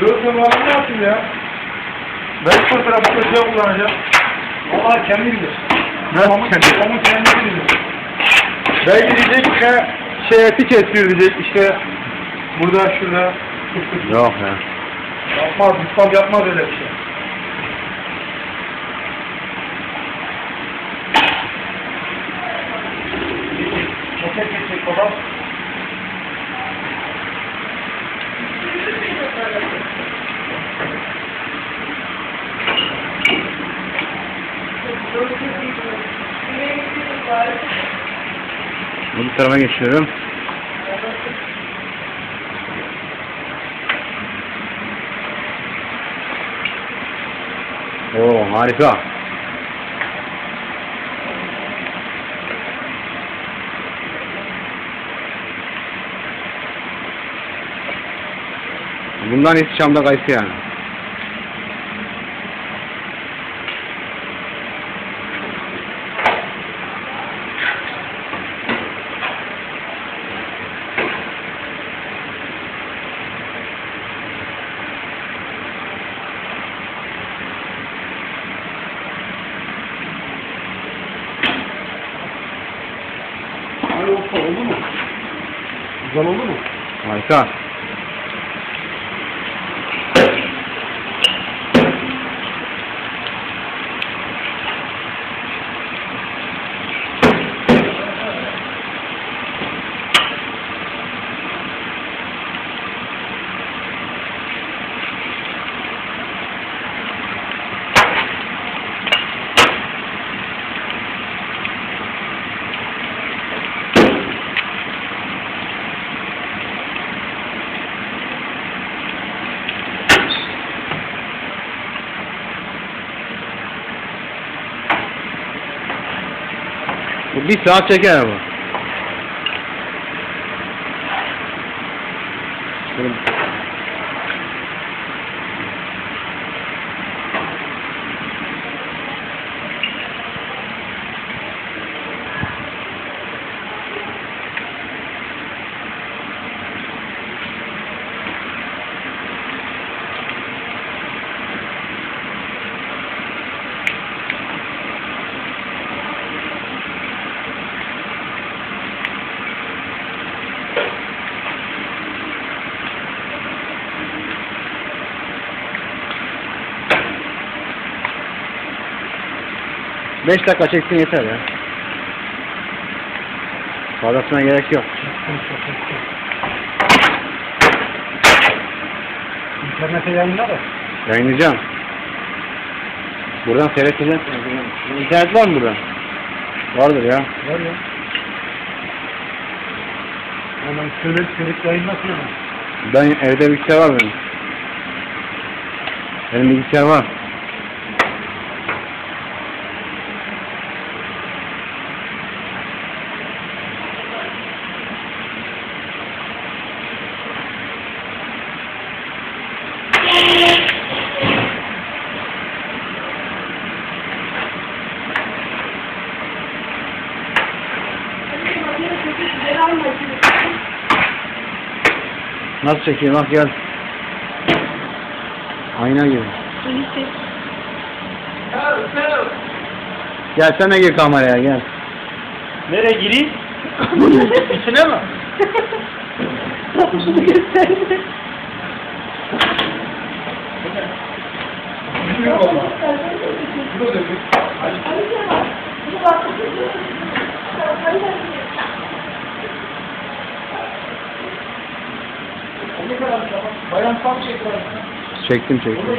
kullanım ne yapayım ya? Ben fotoğrafı kötüye kullanacağım. Valla kendi bilir. Nasıl Onun- kendi? Onun kendi bilir. Belki diyecek ki şey eti kesiyor diyecek işte Burada şurada. Yok ya. Yapmaz, Mustafa yapmaz öyle bir şey. Motor geçecek baba. Bu tarafa geçiyorum. Oo harika. Bundan iyisi Şam'da kayısı yani. Hani olsa oldu mu? Güzel oldu mu? Harika. भी साफ़ है क्या है वो। 5 dakika çeksin yeter ya. Fazlasına gerek yok. İnternete yayınla da. Yayınlayacağım. Buradan seyredeceğim. İnternet var mı burada? Vardır ya. Var ya. Ondan söyleyip söyleyip yayınlasın. Ben evde bilgisayar şey var benim. Benim bilgisayar var. Nasıl çekeyim bak gel. Ayna gibi. Gel sen de gir kameraya gel. Nereye gireyim? İçine mi? Kapısını gösterdi. Bilmiyorum valla. Bu da dönüyor. Hadi. Ne kadar zaman? Bayan tam. Çektim çektim.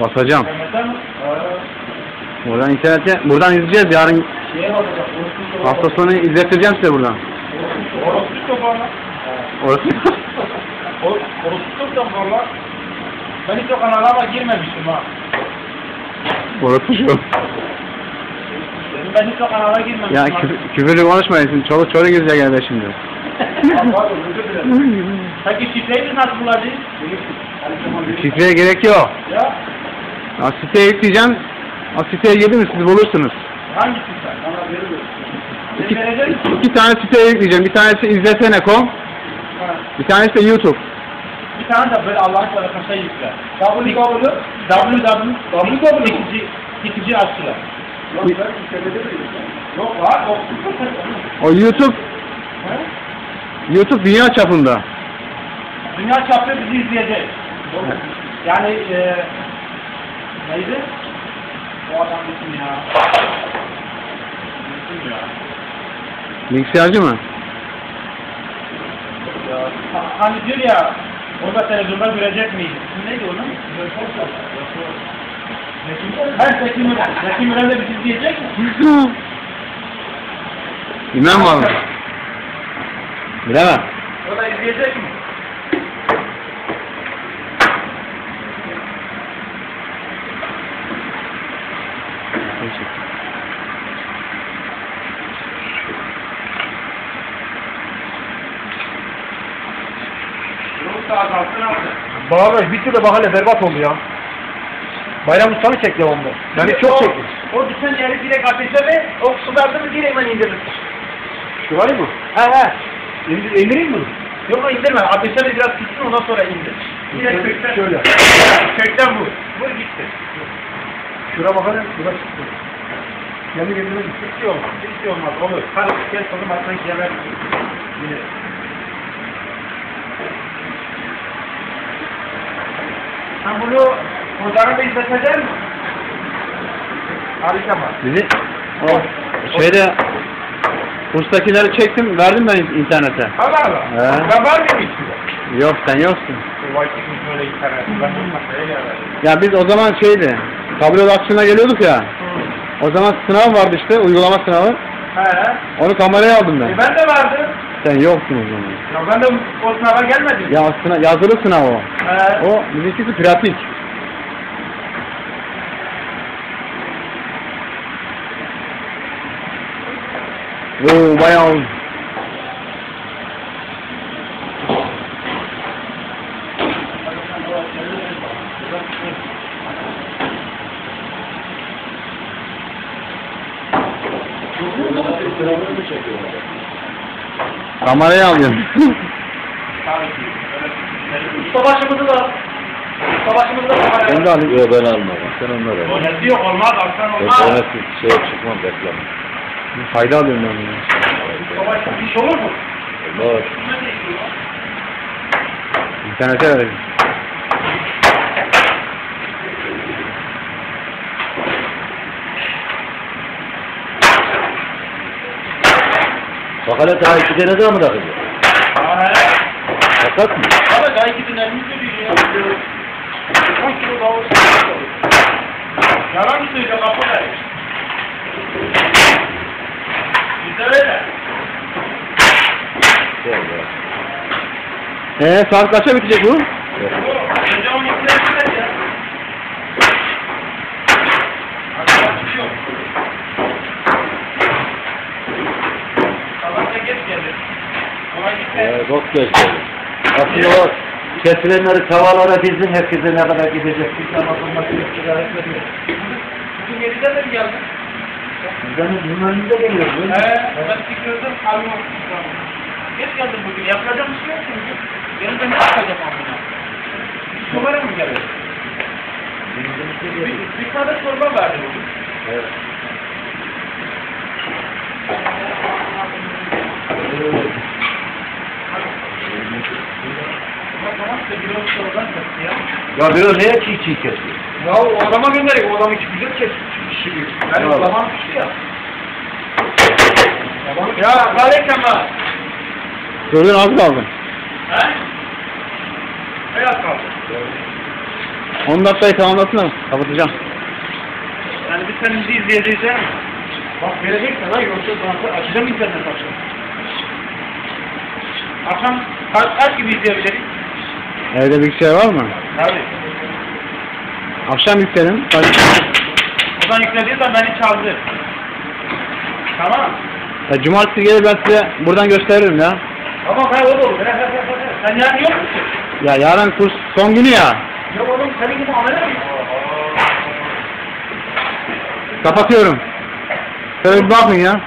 Basacağım. Aa, Buradan internete, buradan izleyeceğiz yarın. Hafta sonu izlettireceğim size buradan. Orası valla. Orası. Or- Orası valla. Ben hiç o kanala girmemiştim ha. Orası şu. Ben hiç o kanala girmemiştim. Ya küfür, küfürlü konuşmayın. Çoluk çocuk izleyecek şimdi. Peki şifreyi biz nasıl bulacağız? Şifreye gerek yok. Ya Ya siteye yükleyeceğim. O siteye girdiniz siz bulursunuz. hangi veriyorsun. İki, iki tane siteye yükleyeceğim. Bir tanesi izletene.com. Ha. Bir tanesi de YouTube. Bir tane de böyle Allah'ın seversen şey yükle. www www www dikici aşçılar. Lan yok. Var. Yok. O YouTube, YouTube dünya çapında. Dünya çapında bizi izleyecek. Yani e, neydi? O adam kim ya? Kim ya? Bilgisayarcı mı? Ha- Hani diyor ya, orada televizyonda görecek miyiz? Neydi onun? Ben Zeki Müren. Zeki Müren de bizi izleyecek mi? Bilmem var mı? Bilemem. O da izleyecek mi? Bağırma bir türlü bak hele berbat oldu ya. Bayram Usta'nı çek devamlı. Beni çok çekti. O düşen yeri direkt ateşe ve o verdi mi direkt hemen indirir. Şurayı mı? He he. İndir, indireyim mi? Yok indirme. Ateşe de biraz gitsin ondan sonra indir. Direkt kökten. Şöyle. Kökten vur. Vur gitti. Şura bak hele. Şura çıktı. Kendi kendine gitti. Hiç şey olmaz. Hiç şey olmaz. Olur. Hadi gel sonra baksan geber. Yine. Sen bunu Kurdan'a da izletecek misin? Harika mı? Bizi o şeyde kurstakileri çektim, verdim ben internete. Allah Allah. He. Ben var mıyım içinde? Yok sen yoksun. Vay çıkmış böyle internet. Ben bunu masaya geldim. Ya biz o zaman şeydi, kabriyot aksiyona geliyorduk ya. O zaman sınav vardı işte, uygulama sınavı. He. Onu kameraya aldım E ben. ben de vardım. Sen yoksun o zaman. Ya ben de o sınava gelmedim. Ya sınav, yazılı sınav o. He. O bizimkisi pratik. Oo bayağı oldu. Kameraya alıyorum. Savaşımızı da Savaşımızı da Ben de alayım. Yok ben almadım. Sen onları al. Bonesi yok olmaz aksan Ben olmaz. sonrası şeye çıkmam reklam. Fayda alıyorum ben bunu. Savaş bir iş olur mu? Var. İnternete vereceğim. Bak hele daha iki tane daha mı he. Fakat mı? Abi daha iki dinlerimi söylüyor ya. 10 kilo daha olsun. Yalan mı söylüyor kapı ver. Bizde öyle. Ee saat kaça bitecek bu? Yok. Gece 12'de biter ya. Akşam çıkıyor. Sabahta geç gelir. Ona gitti. Ee, bok gösteri. Aslında o kesilenleri tavalara dizin herkese ne kadar gidecek. Yok. Sigara etmedi. Bugün 7'de de mi geldin? Bizden bunların da geliyor. He, ben çıkıyordum, kalbim Geç geldim bugün, yapılacak bir şey yok çünkü. Benim de ne yapacağım amına? Çobara mı gelir? Bir, bir tane çorba verdi bugün. Evet. Ya. Ya bir o neye çiğ çiğ kesiyor? Ya o adama göndereyim. O adam iki güzel Ben ya. Ya Galek ama. Gördün az kaldı. He? Beyaz kaldı. 10 dakikayı tamamlasın da kapatacağım. Yani biz senin bizi mi? bak vereceksin ha. Yoksa sana açacağım internet akşam. Akşam kaç, kaç gibi izleyebiliriz? Evde bilgisayar var mı? Tabii. Akşam yükledim. O zaman beni çaldı. Tamam. Ya, cumartesi gelir ben size buradan gösteririm ya. Tamam he o da olur. Sen yarın yok musun? Ya yarın kurs son günü ya. Yok oğlum senin gibi amele mi? Kapatıyorum. Şöyle bir bakın ya.